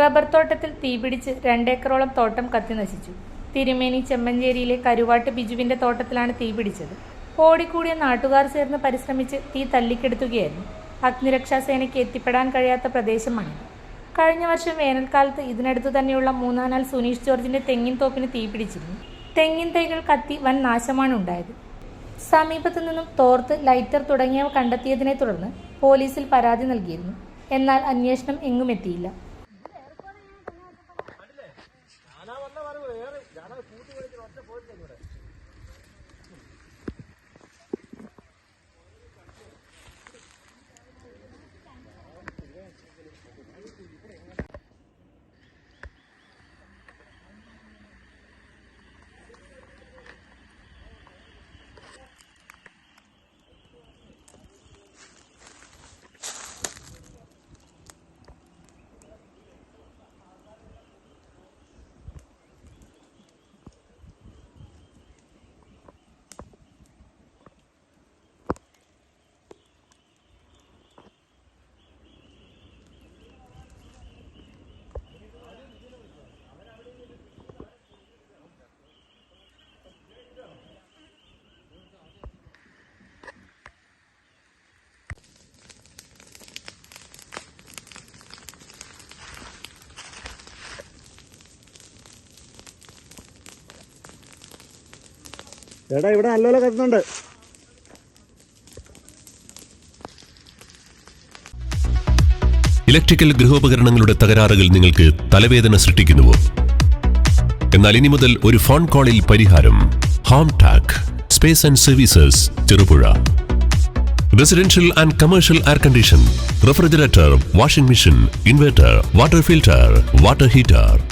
Rubber തോട്ടത്തിൽ തീപിടിച്ച് രണ്ടേക്കറോളം തോട്ടം കത്തിനശിച്ചു തിരുമേനി ചെമ്മഞ്ചേരിയിലെ കരുവാട്ട് ബിജുവിന്റെ തോട്ടത്തിലാണ് തീപിടിച്ചത് ഓടിക്കൂടിയ നാട്ടുകാർ ചേർന്ന് പരിശ്രമിച്ച് തീ തല്ലിക്കെടുത്തുകയായിരുന്നു അഗ്നിരക്ഷാസേനയ്ക്ക് എത്തിപ്പെടാൻ കഴിയാത്ത പ്രദേശമാണ് കഴിഞ്ഞ വർഷം വേനൽക്കാലത്ത് ഇതിനടുത്ത് തന്നെയുള്ള മൂന്നാനാൽ സുനീഷ് ജോർജിന്റെ തെങ്ങിൻ തോപ്പിന് തീപിടിച്ചിരുന്നു തെങ്ങിൻ തൈകൾ കത്തി വൻ നാശമാണ് ഉണ്ടായത്. സമീപത്തു നിന്നും തോർത്ത് ലൈറ്റർ തുടങ്ങിയവ കണ്ടെത്തിയതിനെ തുടർന്ന് പോലീസിൽ പരാതി നൽകിയിരുന്നു. എന്നാൽ അന്വേഷണം എങ്ങും എത്തിയില്ല ചേട്ടാ ഇവിടെ നല്ലപോലെ കത്തുന്നുണ്ട് ഇലക്ട്രിക്കൽ ഗൃഹോപകരണങ്ങളുടെ തകരാറുകൾ നിങ്ങൾക്ക് തലവേദന സൃഷ്ടിക്കുന്നുവോ? എന്നാൽ ഇനി മുതൽ ഒരു ഫോൺ കോളിൽ പരിഹാരം home tech space and services Cherupuzha. Residential and commercial air condition refrigerator washing machine inverter water filter water heater.